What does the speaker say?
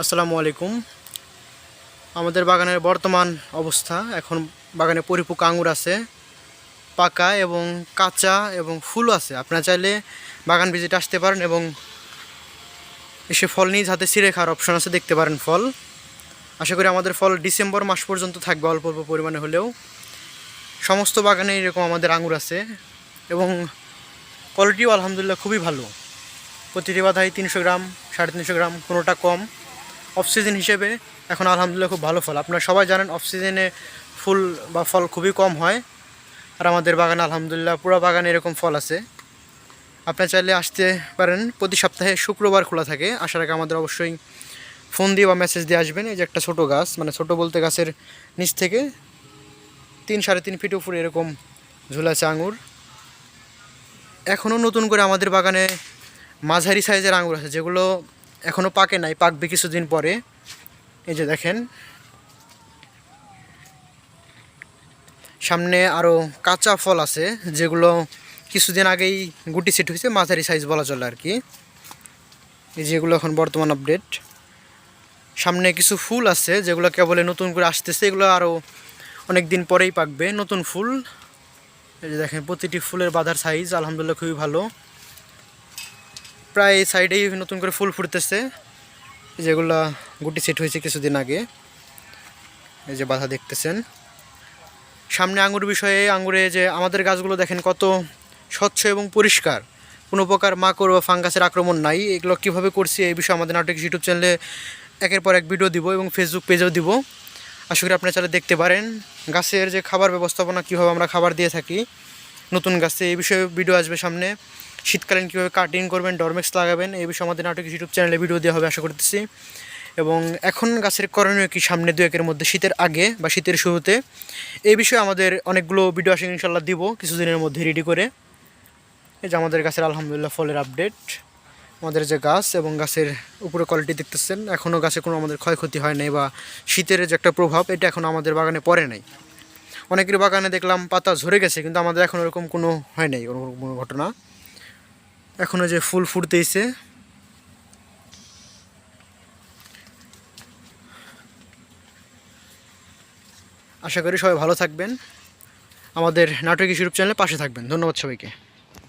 আসসালামু আলাইকুম। আমাদের বাগানের বর্তমান অবস্থা, এখন বাগানে পরিপক্ক আঙুর আছে, পাকা এবং কাঁচা এবং ফুল আছে। আপনারা চাইলে বাগান ভিজিট আসতে পারেন এবং এসে ফল নিজ হাতে ছিঁড়ে খাওয়ার অপশন আছে, দেখতে পারেন ফল। আশা করি আমাদের ফল ডিসেম্বর মাস পর্যন্ত থাকবে অল্প অল্প পরিমাণে হলেও। সমস্ত বাগানে এরকম আমাদের আঙুর আছে এবং কোয়ালিটিও আলহামদুলিল্লাহ খুবই ভালো। প্রতিটি বাধাই তিনশো গ্রাম, সাড়ে তিনশো গ্রাম, কোনোটা কম। অফ সিজন হিসেবে এখন আলহামদুলিল্লাহ খুব ভালো ফল। আপনারা সবাই জানেন অফ সিজনে ফুল বা ফল খুবই কম হয়। আর আমাদের বাগানে আলহামদুলিল্লাহ পুরো বাগানে এরকম ফল আছে। আপনারা চাইলে আসতে পারেন। প্রতি সপ্তাহে শুক্রবার খোলা থাকে। আসার আগে আমাদের অবশ্যই ফোন দিয়ে বা মেসেজ দিয়ে আসবেন। এই যে একটা ছোটো গাছ মানে ছোট বলতে গাছের নিচ থেকে তিন সাড়ে তিন ফিট উপরে এরকম ঝুলাছে আঙুর। এখনও নতুন করে আমাদের বাগানে মাঝারি সাইজের আঙুর আছে, যেগুলো এখনও পাকে নাই, পাকবে কিছুদিন পরে। এই যে দেখেন। সামনে আরও কাঁচা ফল আছে, যেগুলো কিছুদিন আগেই গুটি সেট হয়েছে, মাঝারি সাইজ বলা চলে আর কি। এই যেগুলো এখন বর্তমান আপডেট সামনে কিছু ফুল আছে, যেগুলো কেবলে নতুন করে আসতেছে, এগুলো আরও অনেক দিন পরেই পাকবে, নতুন ফুল। এই যে দেখেন, প্রতিটি ফুলের বাঁধার সাইজ আলহামদুলিল্লাহ খুবই ভালো। প্রায় সাইডেই নতুন করে ফুল ফুটতেছে। যেগুলা গুটি সেট হয়েছে কিছুদিন আগে। এই যে বাধা দেখতেছেন। সামনে আঙুর বিষয়ে আঙুরে যে আমাদের গাছগুলো দেখেন কত স্বচ্ছ এবং পরিষ্কার। কোনো প্রকার মাকড় বা ফাঙ্গাসের আক্রমণ নাই। এগুলো কীভাবে করছি এই বিষয়ে আমাদের নাটক ইউটিউব চ্যানেলে একের পর এক ভিডিও দিব এবং ফেসবুক পেজেও দিব। আশা করি আপনারা চাইলে দেখতে পারেন। গাছের যে খাবার ব্যবস্থাপনা, কীভাবে আমরা খাবার দিয়ে থাকি। নতুন গাছে এই বিষয়ে ভিডিও আসবে সামনে। শীতকালীন কীভাবে কাটিং করবেন ডরমেক্স লাগাবেন, এই বিষয়ে আমাদের নাটক ইউটিউব চ্যানেলে ভিডিও দেওয়া হবে, আশা করতেছি। এবং এখন গাছের করণীয় কি, সামনে দু একের মধ্যে, শীতের আগে বা শীতের শুরুতে? এই বিষয়ে আমাদের অনেকগুলো ভিডিও আসে ইনশাল্লাহ দিব কিছুদিনের মধ্যে রেডি করে। এই যে আমাদের গাছের আলহামদুলিল্লাহ ফলের আপডেট আমাদের যে গাছ এবং গাছের উপরে কোয়ালিটি দেখতেছেন এখনও গাছে কোনো আমাদের ক্ষয়ক্ষতি হয় নাই বা শীতের যে একটা প্রভাব, এটা এখন আমাদের বাগানে পড়ে নাই। অনেকের বাগানে দেখলাম পাতা ঝরে গেছে, কিন্তু আমাদের এখন ওরকম কোনো হয় নাই, ওরকম কোনো ঘটনা। এখনও যে ফুল ফুটতেইছে। আশা করি সবাই ভালো থাকবেন। আমাদের নাটক ইউটিউব চ্যানেলে পাশে থাকবেন। ধন্যবাদ সবাইকে।